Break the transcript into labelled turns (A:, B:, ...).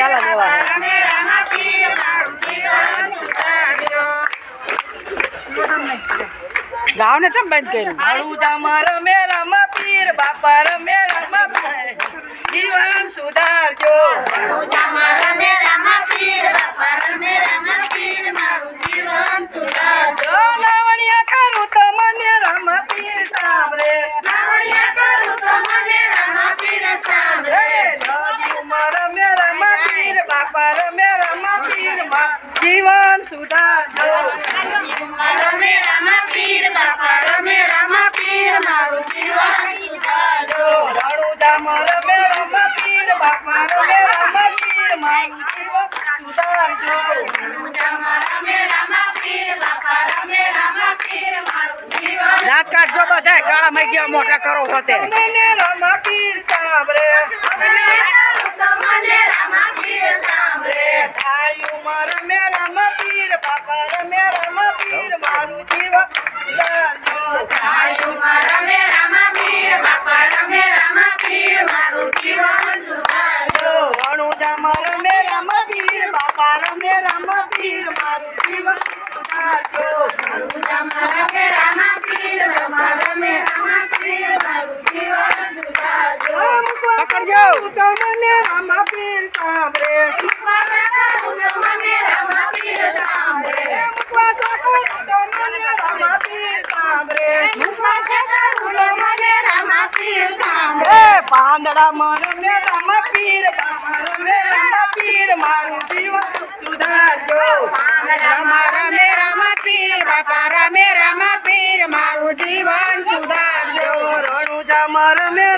A: ચાલે ગાવ ને ચમ બંધ કર્યું?
B: મારું જામા મેરા પીર બાપા મેરા જીવન સુધારજો જામા રમે રામા પીર બાપા રમે રામા પીર મારું જીવન સુધારજો લાવણિયા કરું તો મને રામા પીર સાંભળે લાવણિયા કરું તો મને રામા પીર સાંભળે નદીમાં રમે રામા પીર બાપા રમે રામા પીરમાં જીવન સુધારજો. રમે રામા પીર બાપા રમે રામા પીર મારું જીવન સુધારજો. રણુજામ રમે રામા પીર બાપા રમે રામા પીર મારું જીવન સુધારજો. રણુજામ રમે રામા પીર બાપા રમે રામા પીર મારું જીવન
A: રાત કાઢજો બધા કાળા મઈ જેવા મોટા કરો હોતે
B: રામા પીર સાંભળે મને રામા પીર સાંભળે થાયું માર મે રામા પીર બાપા રમે રામા પીર મારું જીવન સુધારજો થાયું માર મે રામા પીર બાપા રમે રામા પીર મારું જીવન સુધારજો રણુજા માર મે રામા પીર બાપા રમે રામા પીર મારું જીવન સુધારજો રણુજા માર મે રામા પીર બાપા રમે રામા પીર મારું જીવન સુધારજો
A: પકડજો.
B: તો મને રામા પીર સાંભળે મને રામા પીર સાંભળે મુખવાસ કરું તો મને રામા પીર સાંભળે મુખવાસ કરું તો મને રામા પીર સાંભળે પાંદડા મર મે રામા પીર બાપા મે રામા પીર મારું જીવન સુધારજો.
A: રામા રમે રામા પીર બાપા રામે રામા પીર મારું જીવન સુધારજો.
B: રણુજા મર મે રામા પીર બાપા